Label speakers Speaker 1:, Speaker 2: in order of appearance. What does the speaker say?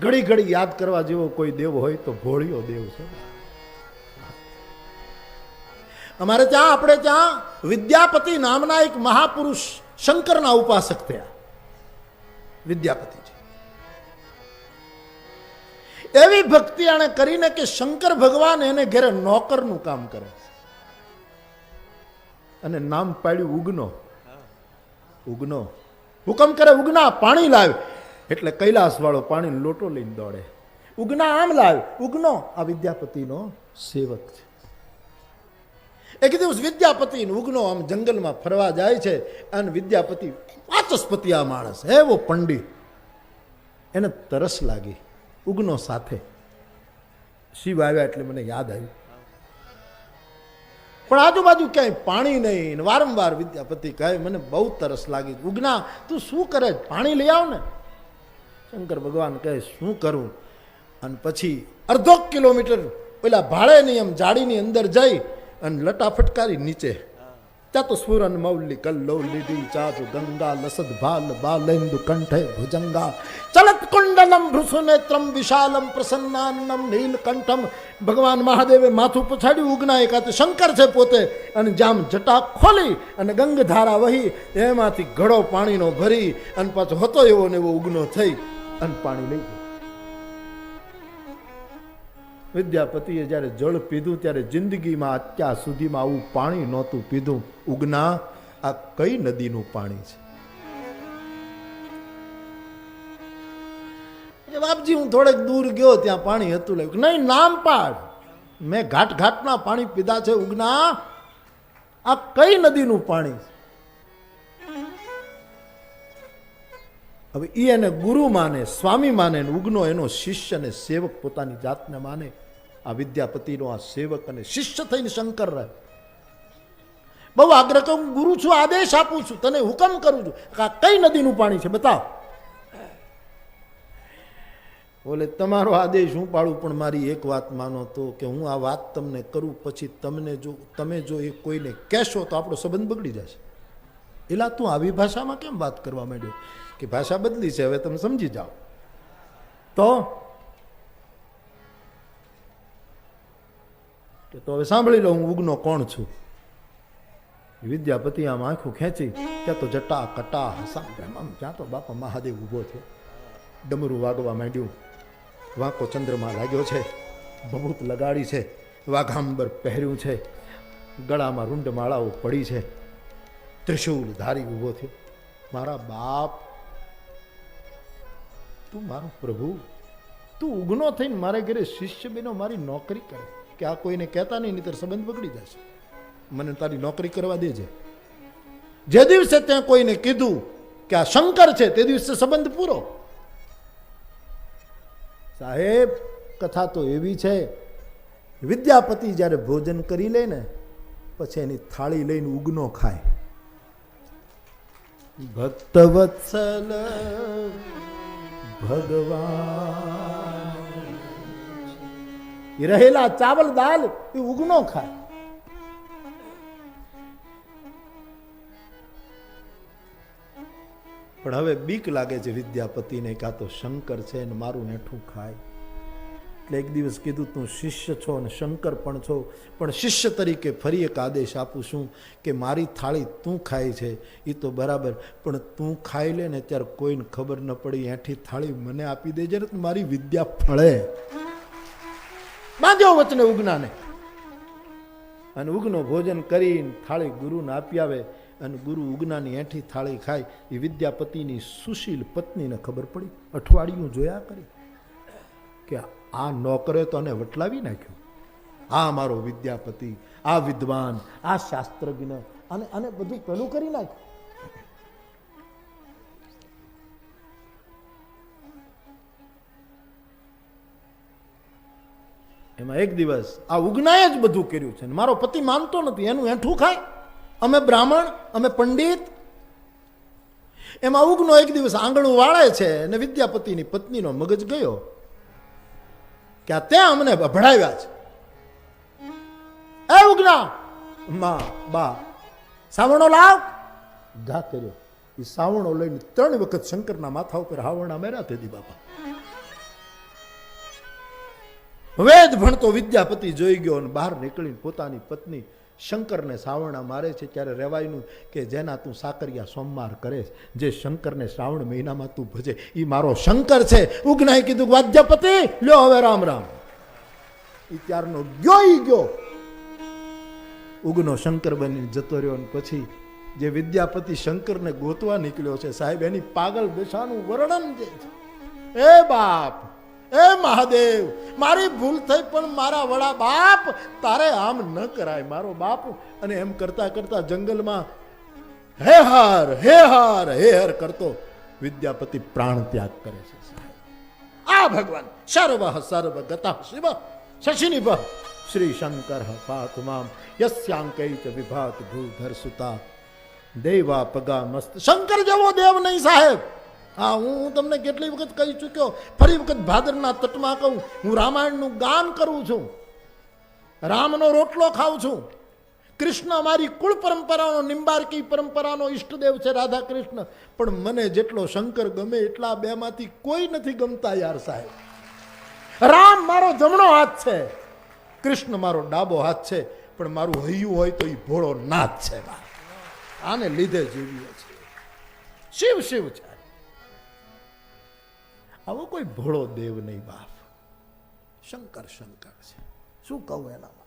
Speaker 1: ઘડી ઘડી યાદ કરવા જેવો કોઈ દેવ હોય તો ભોળિયો દેવ છે. અમારે ત્યાં આપણે ત્યાં વિદ્યાપતિ નામના એક મહાપુરુષ શંકરના ઉપાસક થયા. વિદ્યાપતિ એવી ભક્તિ આણે કરીને કે શંકર ભગવાન એને ઘેરે નોકરનું કામ કરે અને નામ પાડ્યું ઉગનો. ઉગનો. હુકમ કરે ઉગના, પાણી લાવ. એટલે કૈલાસ વાળો પાણી લોટો લઈને દોડે. ઉગના આમ લાવ ઉગનો. આ વિદ્યાપતિનો સેવક છે. એક દિવસ વિદ્યાપતિ ઉગનો આમ જંગલમાં ફરવા જાય છે અને વિદ્યાપતિ વાચસ્પતિ આ માણસ એવો પંડિત. એને તરસ લાગી, ઉગનો સાથે. શિવ આવ્યા એટલે મને યાદ આવ્યું. પણ આજુબાજુ ક્યાંય પાણી નહીં વારંવાર વિદ્યાપતિ કહે, મને બહુ તરસ લાગી. ઉગના, તું શું કરે? પાણી લઈ આવ ને. શંકર ભગવાન કહે, શું કરું? અને પછી અડધો કિલોમીટર પેલા ભાડેની એમ જાળીની અંદર જઈ અને લટા ફટકારી નીચે. ત્યાં તો સુરન મૌલી કલ્લો લીડી ચાજુ ગંગા, લસદ ભાલ, બાલેન્દુ કંઠે ભુજંગા. ચલત કુંડલમ ભૃસુનેત્રમ વિશાલમ પ્રસન્નાન્નમ નીલકંઠમ. ભગવાન મહાદેવે માથું પછાડ્યું, ઉગના એકાતે શંકર છે પોતે. અને જામ જટા ખોલી અને ગંગધારા વહી, એમાંથી ઘડો પાણીનો ભરી અને પાછો હતો એવો ને એવો ઉગનો થઈ. અને પાણી લઈ ગયું. વિદ્યાપતિએ જ્યારે જળ પીધું, ત્યારે જિંદગીમાં અત્યાર સુધીમાં આવું પાણી નહોતું પીધું. ઉગના આ કઈ નદીનું પાણી છે? બાપજી, હું થોડેક દૂર ગયો, ત્યાં પાણી હતું લાગ્યું નહીં, નામ પાડ. મેં ઘાટ ઘાટના પાણી પીધા છે ઉગના. આ કઈ નદીનું પાણી છે? હવે એ એને ગુરુ માને, સ્વામી માને ઉગનો એનો શિષ્ય અને સેવક પોતાની જાતને માને. આ વિદ્યાપતિનો આ સેવક અને શિષ્ય થઈને શંકર રહે. બહુ આગ્રહ હું ગુરુ છું, આદેશ આપું છું, તને હુકમ કરું છું. આ કઈ નદીનું પાણી છે, બતાવ. બોલે તમારો આદેશ હું પાડું, પણ મારી એક વાત માનો તો કે હું આ વાત તમને કરું, પછી તમને જો, તમે જો એ કોઈને કહેશો તો આપણો સંબંધ બગડી જશે. એલા, તું આવી ભાષામાં કેમ વાત કરવા માંડ્યો? કે ભાષા બદલી છે, હવે તમે સમજી જાઓ. તો? તો હવે સાંભળી લો, હું ઉગનો કોણ છું? વિદ્યાપતિ આમ આંખું ખેંચી, ત્યાં તો જટા કટા હસા આમ ત્યાં તો બાપા મહાદેવ ઊભો થયો. ડમરું વાગવા માંડ્યું. વાંકો ચંદ્રમાં લાગ્યો છે. ભભૂત લગાડી છે. વાઘાંબર પહેર્યું છે. ગળામાં રૂંડ માળાઓ પડી છે. ત્રિશૂલ ધારી ઊભો થયો. મારા બાપ, તું મારો પ્રભુ. તું ઉગનો થઈને મારે ઘરે શિષ્ય બેનો મારી નોકરી કરે. કે આ કોઈને કહેતા નહીં નહીં સંબંધ બગડી જશે. મને તારી નોકરી કરવા દેજે. જે દિવસે ત્યાં કોઈને કીધું કે આ શંકર છે, તે દિવસે સંબંધ પૂરો. સાહેબ, કથા તો એવી છે. વિદ્યાપતિ જ્યારે ભોજન કરી લે ને, પછી એની થાળી લઈને ઉગનો ખાય. ભક્તવત્સલ ભગવાન રહેલા ચાવલ દાલ એ ઉગનો ખાય પણ હવે બીક લાગે છે વિદ્યાપતિને કાં તો શંકર છે ને મારું હેઠું ખાય. એટલે એક દિવસ કીધું, તું શિષ્ય છો અને શંકર પણ છો, પણ શિષ્ય તરીકે ફરી એક આદેશ આપું છું કે મારી થાળી તું ખાય છે. એ તો બરાબર, પણ તું ખાઈ લે ને ત્યારે કોઈને ખબર ન પડી એઠી થાળી મને આપી દેજે ને મારી વિદ્યા ફળે. બાંધ્યો વચને ઉગનાને. અને ઉગનો ભોજન કરીને થાળી ગુરુને આપી આવે અને ગુરુ ઉગનાની એઠી થાળી ખાય એ વિદ્યાપતિની સુશીલ પત્નીને ખબર પડી, અઠવાડિયું જોયા કરી. કે આ નોકરે તો આને વટલાવી નાખ્યો. આ મારો વિદ્યાપતિ, આ વિદ્વાન, આ શાસ્ત્રજ્ઞ અને અને બધું પેલું કરી નાખ્યું. એમાં એક દિવસ આ ઉગનાએ જ બધું કર્યું છે. મારો પતિ માનતો નથી, એનું એઠું ખાય. અમે બ્રાહ્મણ, અમે પંડિત. એમાં ઉગનો એક દિવસ આંગણું વાળે છે અને વિદ્યાપતિની પત્નીનો મગજ ગયો. કે તે અમને ભભડાવ્યા છે. એ ઉગના. માં, બા સાવણો લાવ. ઘા કર્યો. એ સાવણો લઈને ત્રણ વખત શંકરના માથા ઉપર હાવણા મેરા તે દી બાપા. વેદ ભણતો વિદ્યાપતિ જોઈ ગયો અને બહાર નીકળીને પોતાની પત્ની શંકરને શ્રાવણા મારે છે ત્યારે રહેવાયનું કે જેના તું સાકરિયા સોમવાર કરે જે શંકરને શ્રાવણ મહિનામાં તું ભજે એ મારો શંકર છે. ઉગનાએ કીધું વાદ્યપતિ, લ્યો હવે રામ રામ. એ ત્યારનો ગયો ગયો. ઉગનો શંકર બની જતો રહ્યો અને પછી જે વિદ્યાપતિ શંકરને ગોતવા નીકળ્યો છે, સાહેબ, એની પાગલ દશાનું વર્ણન જે છે. એ બાપ! એ મહાદેવ, મારી ભૂલ થઈ પણ મારા વડા બાપ તારે આમ ન કરાય, મારો બાપ. અને એમ કરતા કરતા જંગલમાં હે હાર હે હાર, હે હર કરતો વિદ્યાપતિ પ્રાણ ત્યાગ કરે છે. આ ભગવાન સર્વ સર્વ ગતા શિવ શશિનિભ. શ્રી શંકર પાથ મામ યસ્યાંકૈ ચ વિભાત ભૂધર સુતા. દેવા પગા મસ્ત. શંકર જેવો દેવ નહીં, સાહેબ. હા, હું તમને કેટલી વખત કહી ચૂક્યો. ફરી વખત ભાદરના તટમાં કહું, હું રામાયણનું ગાન કરું છું. રામનો રોટલો ખાઉં છું. કૃષ્ણ મારી કુળ પરંપરાનો, નિંબારકી પરંપરાનો ઈષ્ટદેવ છે રાધા કૃષ્ણ પણ મને જેટલો શંકર ગમે એટલા બેમાંથી કોઈ નથી ગમતા યાર સાહેબ. રામ મારો જમણો હાથ છે. કૃષ્ણ મારો ડાબો હાથ છે. પણ મારું હૈયું હોય તો એ ભોળો નાથ છે આને લીધે જીવીએ છે શિવ શિવ છે. આવો કોઈ ભોળો દેવ નહીં બાપ. શંકર શંકર છે. શું કહું એનામાં?